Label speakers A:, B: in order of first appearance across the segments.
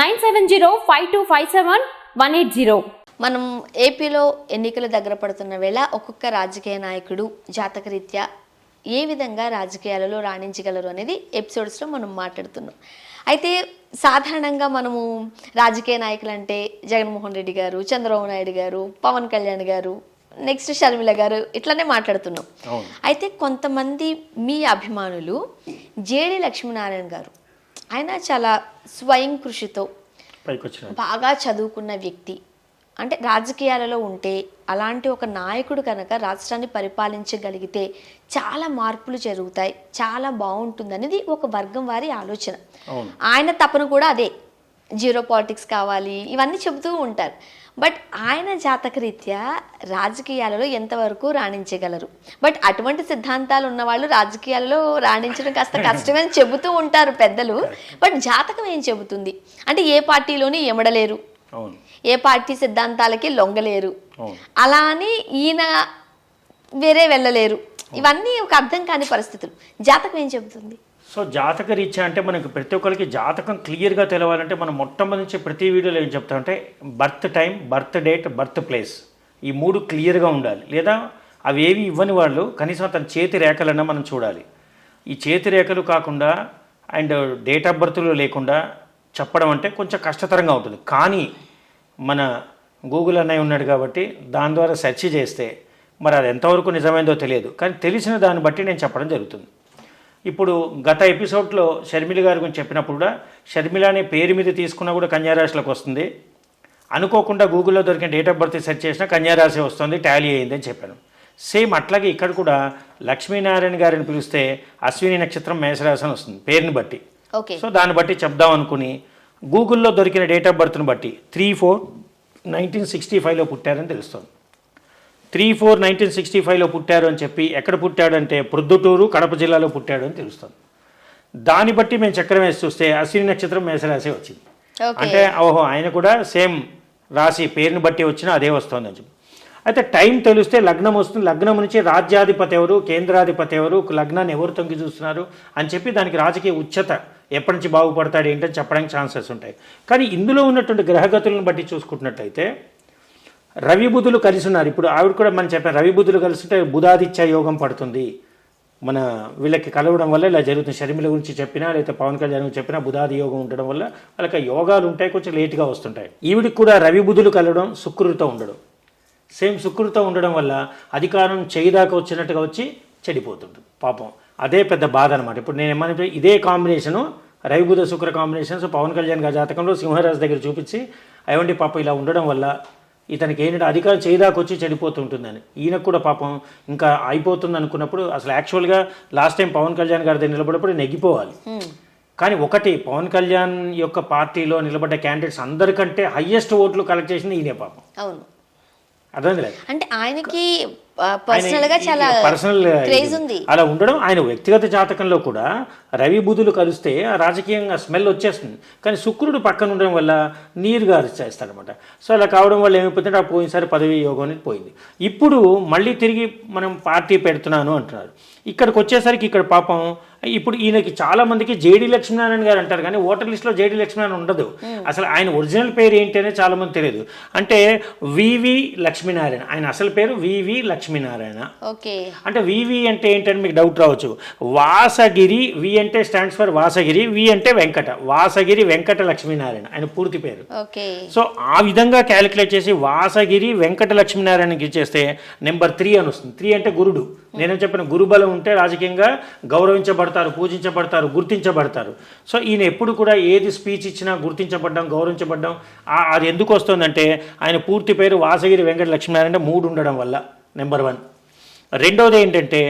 A: nine seven zero five two five seven one eight zero.
B: మనం ఏపీలో ఎన్నికలు దగ్గర పడుతున్న వేళ ఒక్కొక్క రాజకీయ నాయకుడు జాతకరీత్యా ఏ విధంగా రాజకీయాలలో రాణించగలరు అనేది ఎపిసోడ్స్లో మనం మాట్లాడుతున్నాం. అయితే సాధారణంగా మనము రాజకీయ నాయకులు అంటే జగన్మోహన్ రెడ్డి గారు చంద్రబాబు నాయుడు గారు పవన్ కళ్యాణ్ గారు నెక్స్ట్ షర్మిల గారు ఇట్లానే మాట్లాడుతున్నాం.
C: అవును.
B: అయితే కొంతమంది మీ అభిమానులు జేడి లక్ష్మీనారాయణ గారు ఆయన చాలా స్వయం కృషితో బాగా చదువుకున్న వ్యక్తి. అంటే రాజకీయాలలో ఉంటే అలాంటి ఒక నాయకుడు కనుక రాష్ట్రాన్ని పరిపాలించగలిగితే చాలా మార్పులు జరుగుతాయి చాలా బాగుంటుంది అనేది ఒక వర్గం వారి ఆలోచన. ఆయన తపన కూడా అదే. జీరో పాలిటిక్స్ కావాలి ఇవన్నీ చెబుతూ ఉంటారు. బట్ ఆయన జాతకరీత్యా రాజకీయాలలో ఎంతవరకు రాణించగలరు? బట్ అటువంటి సిద్ధాంతాలు ఉన్న వాళ్ళు రాజకీయాల్లో రాణించడం కాస్త కష్టమని చెబుతూ ఉంటారు పెద్దలు. బట్ జాతకం ఏం చెబుతుంది? అంటే ఏ పార్టీలోని ఎమడలేరు. ఏ పార్టీ సిద్ధాంతాలకి లొంగలేరు. అలా అని ఈయన వేరే వెళ్ళలేరు. ఇవన్నీ ఒక అర్థం కాని పరిస్థితులు. జాతకం ఏం చెబుతుంది?
C: సో జాతక రీత్యా అంటే మనకి ప్రతి ఒక్కరికి జాతకం క్లియర్గా తెలవాలంటే మనం మొట్టమొదటి నుంచి ప్రతి వీడియోలో ఏం చెప్తామంటే birth time birth date birth place ఈ మూడు క్లియర్గా ఉండాలి. లేదా అవి ఏవి ఇవ్వని వాళ్ళు కనీసం తన చేతి రేఖలన్నా మనం చూడాలి. ఈ చేతి రేఖలు కాకుండా అండ్ డేట్ ఆఫ్ బర్త్లు లేకుండా చెప్పడం అంటే కొంచెం కష్టతరంగా ఉంటుంది కానీ మన గూగుల్ అన్నయ్య ఉన్నాడు కాబట్టి దాని ద్వారా సెర్చ్ చేస్తే మరి అది ఎంతవరకు నిజమైందో తెలియదు. కానీ తెలిసిన దాన్ని బట్టి నేను చెప్పడం జరుగుతుంది. ఇప్పుడు గత ఎపిసోడ్లో షర్మిల గారి గురించి చెప్పినప్పుడు కూడా షర్మిల అనే పేరు మీద తీసుకున్నా కూడా కన్యారాశిలోకి వస్తుంది. అనుకోకుండా గూగుల్లో దొరికిన డేట్ ఆఫ్ బర్త్ సెర్చ్ చేసినా కన్యారాశి వస్తుంది టాలీ అయింది అని చెప్పాను. సేమ్ అట్లాగే ఇక్కడ కూడా లక్ష్మీనారాయణ గారిని పిలిస్తే అశ్విని నక్షత్రం మేషరాశి అని వస్తుంది పేరుని బట్టి.
B: ఓకే.
C: సో దాన్ని బట్టి చెప్దాం అనుకుని గూగుల్లో దొరికిన డేట్ ఆఫ్ బర్త్ని బట్టి త్రీ ఫోర్ నైన్టీన్ సిక్స్టీ ఫైవ్లో పుట్టారని తెలుస్తుంది. త్రీ ఫోర్ నైన్టీన్ సిక్స్టీ ఫైవ్లో పుట్టారు అని చెప్పి ఎక్కడ పుట్టాడంటే ప్రొద్దుటూరు కడప జిల్లాలో పుట్టాడు అని తెలుస్తుంది. దాన్ని బట్టి మేము చక్రం వేసి చూస్తే అశ్విని నక్షత్రం మేషరాశి వచ్చింది. అంటే ఓహో ఆయన కూడా సేమ్ రాశి పేరుని బట్టి వచ్చినా అదే వస్తుంది అని చెప్పి. అయితే టైం తెలిస్తే లగ్నం వస్తుంది. లగ్నం నుంచి రాజ్యాధిపతి ఎవరు కేంద్రాధిపతి ఎవరు లగ్నాన్ని ఎవరు తొంగి చూస్తున్నారు అని చెప్పి దానికి రాజకీయ ఉచ్చత ఎప్పటి నుంచి బాగుపడతాడు ఏంటని చెప్పడానికి ఛాన్సెస్ ఉంటాయి. కానీ ఇందులో ఉన్నటువంటి గ్రహగతులను బట్టి చూసుకుంటున్నట్టయితే రవి బుధులు కలిసి ఉన్నారు ఇప్పుడు ఆవిడ కూడా మనం చెప్పాం రవి బుధులు కలిసి ఉంటే బుధాదిత్య యోగం పడుతుంది. మన వీళ్ళకి కలవడం వల్ల ఇలా జరుగుతుంది షర్మిల గురించి చెప్పినా లేకపోతే పవన్ కళ్యాణ్ గురించి చెప్పినా బుధాది యోగం ఉండడం వల్ల వాళ్ళకి యోగాలు ఉంటాయి కొంచెం లేట్గా వస్తుంటాయి. ఈవిడికి కూడా రవి బుధులు కలవడం శుక్రుడితో ఉండడం. సేమ్ శుక్రుడితో ఉండడం వల్ల అధికారం చేయిదాకా వచ్చినట్టుగా వచ్చి చెడిపోతుంటుంది పాపం అదే పెద్ద బాధ అనమాట ఇప్పుడు నేను ఏమని ఇదే కాంబినేషను రవి బుధ శుక్ర కాంబినేషన్స్ పవన్ కళ్యాణ్ గారి జాతకంలో సింహరాజు దగ్గర చూపించి అవండి పాపం ఇలా ఉండడం వల్ల ఇతనికి ఏంటంటే అధికారం చేయదాకా వచ్చి చెడిపోతుంటుందని. ఈయనకు కూడా పాపం ఇంకా అయిపోతుంది అనుకున్నప్పుడు అసలు యాక్చువల్గా లాస్ట్ టైం పవన్ కళ్యాణ్ గారి దగ్గర నిలబడప్పుడు నెగ్గిపోవాలి. కానీ ఒకటి పవన్ కళ్యాణ్ యొక్క పార్టీలో నిలబడ్డ క్యాండిడేట్స్ అందరికంటే హయ్యెస్ట్ ఓట్లు కలెక్ట్ చేసింది ఈయనే పాపం.
B: అవును.
C: అర్థమైంది లేదు
B: అంటే ఆయనకి పర్సనల్గా చాలా
C: పర్సనల్
B: క్రేజ్ ఉంది.
C: అలా ఉండడం ఆయన వ్యక్తిగత జాతకంలో కూడా రవి బుధులు కలిస్తే రాజకీయంగా స్మెల్ వచ్చేస్తుంది. కానీ శుక్రుడు పక్కన ఉండడం వల్ల నీరు గారిచేస్తాడనమాట సో అలా కావడం వల్ల ఏమైపోతుందంటే ఆ పోయినసారి పదవి యోగం అనేది పోయింది. ఇప్పుడు మళ్ళీ తిరిగి మనం పార్టీ పెడుతున్నాను అంటున్నారు. ఇక్కడికి వచ్చేసరికి ఇక్కడ పాపం ఇప్పుడు ఈయనకి చాలా మందికి జేడి లక్ష్మీనారాయణ గారు అంటారు కానీ ఓటర్ లిస్ట్లో జేడి లక్ష్మీనారాయణ ఉండదు. అసలు ఆయన ఒరిజినల్ పేరు ఏంటి అనేది చాలా మంది తెలియదు. అంటే వివి లక్ష్మీనారాయణ. ఆయన అసలు పేరు వివి లక్ష్మీనారాయణ.
B: ఓకే.
C: అంటే వివి అంటే ఏంటని మీకు డౌట్ రావచ్చు. వాసగిరి వి అంటే స్టాండ్స్ ఫర్ వాసగిరి వి అంటే వెంకట. వాసగిరి వెంకట లక్ష్మీనారాయణ. ఆయన పూర్తి పేరు.
B: ఓకే.
C: సో ఆ విధంగా క్యాలిక్యులేట్ చేసి వాసగిరి వెంకట లక్ష్మీనారాయణకి ఇచ్చేస్తే నెంబర్ త్రీ అని వస్తుంది. త్రీ అంటే గురుడు. నేనేం చెప్పిన? గురుబలం ఉంటే రాజకీయంగా గౌరవించబడతారు పూజించబడతారు గుర్తించబడతారు. సో ఈయన ఎప్పుడు కూడా ఏది స్పీచ్ ఇచ్చినా గుర్తించబడ్డం గౌరవించబడ్డం ఆ- అది ఎందుకు వస్తుందంటే ఆయన పూర్తి పేరు వాసగిరి వెంకట లక్ష్మీనారాయణ మూడు ఉండడం వల్ల. నెంబర్ వన్ రెండవది ఏంటంటే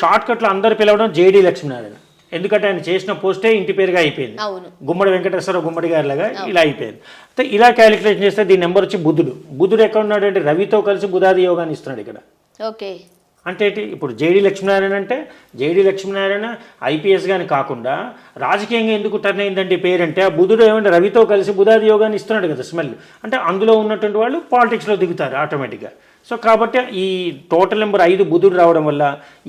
C: షార్ట్ కట్లో అందరు పిలవడం జేడి లక్ష్మీనారాయణ. ఎందుకంటే ఆయన చేసిన పోస్టే ఇంటి పేరుగా అయిపోయింది. గుమ్మడి వెంకటేశ్వర గుమ్మడి గారి లాగా ఇలా అయిపోయింది. అయితే ఇలా క్యాలిక్యులేషన్ చేస్తే దీని నెంబర్ వచ్చి బుధుడు. బుధుడు ఎక్కడ ఉన్నాడు అంటే రవితో కలిసి బుధాది యోగాన్ని ఇస్తున్నాడు ఇక్కడ.
B: ఓకే.
C: అంటే ఇప్పుడు జేడి లక్ష్మీనారాయణ అంటే జేడి లక్ష్మీనారాయణ ఐపీఎస్ గాని కాకుండా రాజకీయంగా ఎందుకు టర్న్ అయిందంటే పేరంటే ఆ బుధుడు ఏమంటే రవితో కలిసి బుధాది యోగాన్ని ఇస్తున్నాడు కదా స్మెల్. అంటే అందులో ఉన్నటువంటి వాళ్ళు పాలిటిక్స్లో దిగుతారు ఆటోమేటిక్గా సో కాబట్టి ఈ టోటల్ నెంబర్ ఐదు బుధుడు రావడం వల్ల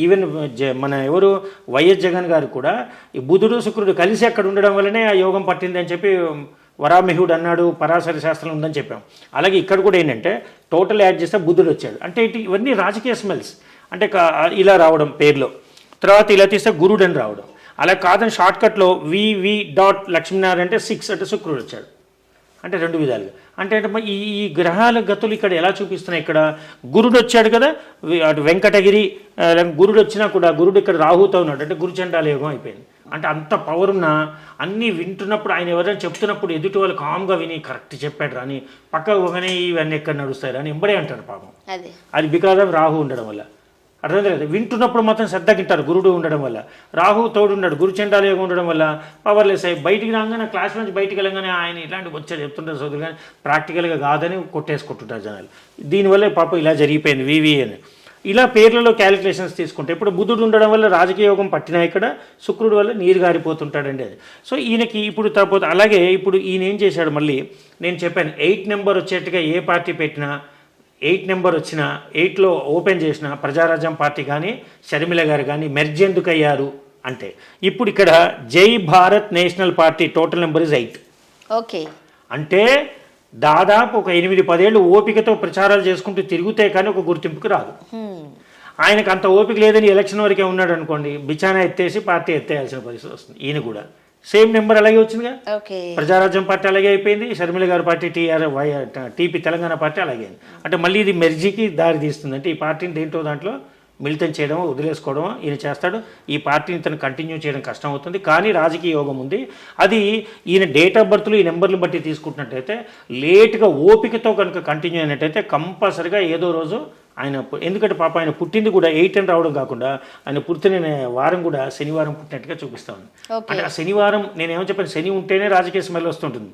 C: ఈవెన్ జ మన ఎవరు వైఎస్ జగన్ గారు కూడా ఈ బుధుడు శుక్రుడు కలిసి అక్కడ ఉండడం వల్లనే ఆ యోగం పట్టింది అని చెప్పి వరామిహుడు అన్నాడు పరాశర శాస్త్రం ఉందని చెప్పాం. అలాగే ఇక్కడ కూడా ఏంటంటే టోటల్ యాడ్ చేస్తే బుద్ధుడు వచ్చాడు. అంటే ఇవన్నీ రాజకీయ స్మెల్స్. అంటే ఇలా రావడం పేర్లో. తర్వాత ఇలా తీస్తే గురుడు అని రావడం. అలా కాదని షార్ట్కట్లో వివి డాట్ లక్ష్మీనారాయణ అంటే సిక్స్ అంటే శుక్రుడు వచ్చాడు. అంటే రెండు విధాలుగా. అంటే ఈ ఈ గ్రహాల గతులు ఇక్కడ ఎలా చూపిస్తున్నాయి ఇక్కడ? గురుడు వచ్చాడు కదా అటు వెంకటగిరి గురుడు వచ్చినా కూడా గురుడు ఇక్కడ రాహుతో ఉన్నాడు. అంటే గురుచండాల యోగం అయిపోయింది. అంటే అంత పవర్ ఉన్న అన్నీ వింటున్నప్పుడు ఆయన ఎవరైనా చెప్తున్నప్పుడు ఎదుటి వాళ్ళు కామ్గా విని కరెక్ట్ చెప్పాడు అని పక్క ఒకనే ఇవన్నీ ఎక్కడ నడుస్తాయి అని ఎంబడే అంటారు పాపం.
B: అదే.
C: అది బికాజ్ ఆఫ్ రాహు ఉండడం వల్ల. అర్థం లేదు వింటున్నప్పుడు మాత్రం శ్రద్ధగింటారు గురుడు ఉండడం వల్ల. రాహు తోడు ఉన్నాడు గురు చండాల ఉండడం వల్ల పవర్లెస్ అయ్యి బయటికి రాగానే క్లాస్ నుంచి బయటికి వెళ్ళగానే ఆయన ఇలాంటి వచ్చే చెప్తుంటారు చదువు కానీ ప్రాక్టికల్గా కాదని కొట్టేసుకుంటుంటారు జనాలు. దీనివల్ల పాపం ఇలా జరిగిపోయింది వివి అని. ఇలా పేర్లలో క్యాలిక్యులేషన్స్ తీసుకుంటే ఇప్పుడు బుధుడు ఉండడం వల్ల రాజకీయ యోగం పట్టినా ఇక్కడ శుక్రుడు వల్ల నీరు గారిపోతుంటాడండి అది. సో ఈయనకి ఇప్పుడు తప్పపోతే అలాగే ఇప్పుడు ఈయన ఏం చేశాడు మళ్ళీ? నేను చెప్పాను ఎయిట్ నెంబర్ వచ్చేట్టుగా ఏ పార్టీ పెట్టినా ఎయిట్ నెంబర్ వచ్చిన ఎయిట్లో ఓపెన్ చేసిన ప్రజారాజ్యం పార్టీ కానీ షర్మిల గారు కానీ మెర్జ్ ఎందుకు అయ్యారు అంటే ఇప్పుడు ఇక్కడ Jai Bharat national party total number is eight.
B: Okay.
C: అంటే దాదాపు ఒక ఎనిమిది పదేళ్ళు ఓపికతో ప్రచారాలు చేసుకుంటూ తిరిగితే కానీ ఒక గుర్తింపుకు రాదు. ఆయనకు అంత ఓపిక లేదని ఎలక్షన్ వరకే ఉన్నాడు అనుకోండి బిచానా ఎత్తేసి పార్టీ ఎత్తేయాల్సిన పరిస్థితి వస్తుంది ఈయన కూడా. సేమ్ నెంబర్ అలాగే వచ్చిందిగా. ప్రజారాజ్యం పార్టీ అలాగే అయిపోయింది. షర్మిల గారి party TR TP Telangana party అలాగే అంటే మళ్ళీ ఇది మెర్జీకి దారి తీస్తుంది. అంటే ఈ పార్టీని దేంట్లో దాంట్లో మిళితం చేయడం వదిలేసుకోవడం ఈయన చేస్తాడు. ఈ పార్టీని తను కంటిన్యూ చేయడం కష్టం అవుతుంది. కానీ రాజకీయ యోగం ఉంది. అది ఈయన డేట్ ఆఫ్ బర్త్లు ఈ నెంబర్లు బట్టి తీసుకుంటున్నట్టయితే లేట్గా ఓపికతో కనుక కంటిన్యూ అయినట్టయితే కంపల్సరిగా ఏదో రోజు ఆయన ఎందుకంటే పాప ఆయన పుట్టింది కూడా ఎయిట్ అని రావడం కాకుండా ఆయన పుట్టిన వారం కూడా శనివారం పుట్టినట్టుగా చూపిస్తా ఉంది.
B: ఓకే.
C: అంటే ఆ శనివారం నేనేమో చెప్పాను శని ఉంటేనే రాజకీయ స్మెల్ వస్తుంటుంది.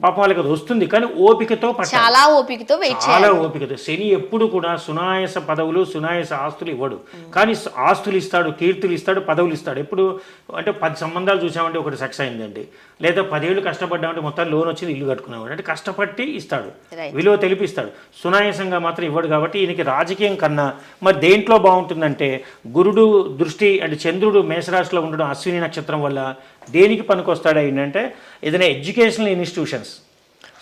C: పాపం వాళ్ళకి అది వస్తుంది కానీ ఓపికతో
B: చాలా ఓపికతో
C: చాలా ఓపికతో. శని ఎప్పుడు కూడా సునాయస పదవులు సునాయస ఆస్తులు ఇవ్వడు. కానీ ఆస్తులు ఇస్తాడు కీర్తులు ఇస్తాడు పదవులు ఇస్తాడు. ఎప్పుడు అంటే పది సంబంధాలు చూసామంటే ఒకటి సక్సెస్ అయిందండి. లేదా పదేళ్ళు కష్టపడ్డామంటే మొత్తం లోన్ వచ్చింది ఇల్లు కట్టుకున్నామంటే. అంటే కష్టపట్టి ఇస్తాడు. విలువ తెలిపిస్తాడు. సునాయాసంగా మాత్రం ఇవ్వడు కాబట్టి ఈయనకి రాజకీయం కన్నా మరి దేంట్లో బాగుంటుందంటే గురుడు దృష్టి అంటే చంద్రుడు మేషరాశిలో ఉండడం అశ్విని నక్షత్రం వల్ల దేనికి పనికొస్తాడు ఏంటంటే ఏదైనా ఎడ్యుకేషనల్ ఇన్స్టిట్యూషన్స్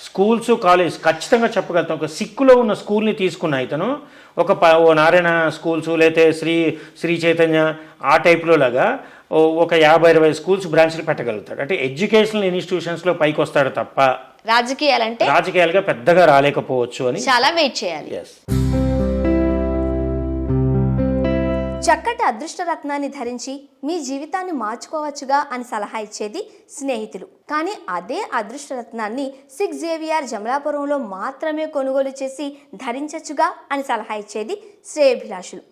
C: స్కూల్స్ కాలేజ్ ఖచ్చితంగా చెప్పగలుగుతాం. ఒక సిక్కులో ఉన్న స్కూల్ని తీసుకున్న ఇతను ఒక ప ఓ నారాయణ స్కూల్స్ లేతే శ్రీ శ్రీ చైతన్య ఆ టైప్లో లాగా ఒక యాభై ఇరవై స్కూల్స్ బ్రాంచ్లు పెట్టగలుగుతాడు. అంటే ఎడ్యుకేషనల్ ఇన్స్టిట్యూషన్స్లో పైకి వస్తాడు తప్ప
B: రాజకీయాలంటే
C: రాజకీయాలుగా పెద్దగా రాలేకపోవచ్చు అని
B: చాలా వెయిట్ చేయాలి.
C: ఎస్
B: చక్కటి అదృష్ట రత్నాన్ని ధరించి మీ జీవితాన్ని మార్చుకోవచ్చుగా అని సలహా ఇచ్చేది స్నేహితులు. కానీ అదే అదృష్ట రత్నాన్ని సిక్స్ జేవిఆర్ జమలాపురంలో మాత్రమే కొనుగోలు చేసి ధరించచ్చుగా అని సలహా ఇచ్చేది శ్రేయభిలాషులు.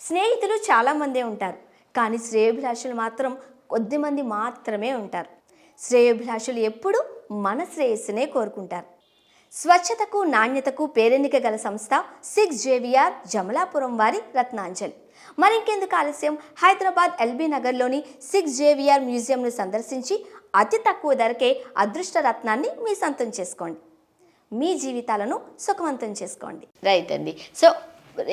B: స్నేహితులు చాలామందే ఉంటారు. కానీ శ్రేయభిలాషులు మాత్రం కొద్దిమంది మాత్రమే ఉంటారు. శ్రేయోభిలాషులు ఎప్పుడూ మన శ్రేయస్సునే కోరుకుంటారు. స్వచ్ఛతకు నాణ్యతకు పేరెన్నిక గల సంస్థ సిక్స్ జేవిఆర్ జమలాపురం వారి రత్నాంజలి. మరింకెందుకు ఆలస్యం? హైదరాబాద్ ఎల్బీ నగర్లోని సిక్స్ జేవిఆర్ మ్యూజియంను సందర్శించి అతి తక్కువ ధరకే అదృష్ట రత్నాన్ని మీ సొంతం చేసుకోండి. మీ జీవితాలను సుఖవంతం చేసుకోండి. రైట్ అండి. సో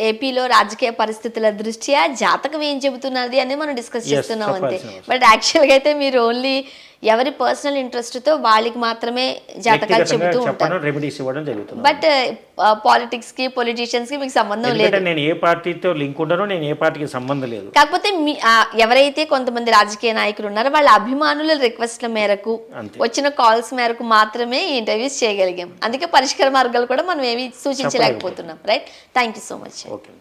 B: ఏపీలో రాజకీయ పరిస్థితుల దృష్ట్యా జాతకం ఏం చెబుతున్నది అని మనం డిస్కస్ చేస్తున్నాం అంతే. బట్ యాక్చువల్గా అయితే మీరు ఓన్లీ ఎవరి పర్సనల్ ఇంట్రెస్ట్తో వాళ్ళకి మాత్రమే జాతకాలు చెబుతూ ఉంటారు.
C: రెమెడీస్ ఇవ్వడం జరుగుతుంది.
B: బట్ పాలిటిక్స్కి పొలిటీషియన్స్కి మీకు సంబంధం లేదు.
C: నేను ఏ పార్టీతో లింక్ ఉండనో నేను ఏ పార్టీకి సంబంధం లేదు.
B: కాకపోతే ఎవరైతే కొంతమంది రాజకీయ నాయకులు ఉన్నారో వాళ్ళ అభిమానుల రిక్వెస్ట్ల మేరకు. వచ్చిన కాల్స్ మేరకు మాత్రమే ఈ ఇంటర్వ్యూస్ చేయగలిగాం. అందుకే పరిష్కార మార్గాలు కూడా మనం ఏవి సూచించలేకపోతున్నాం right thank you so much
C: okay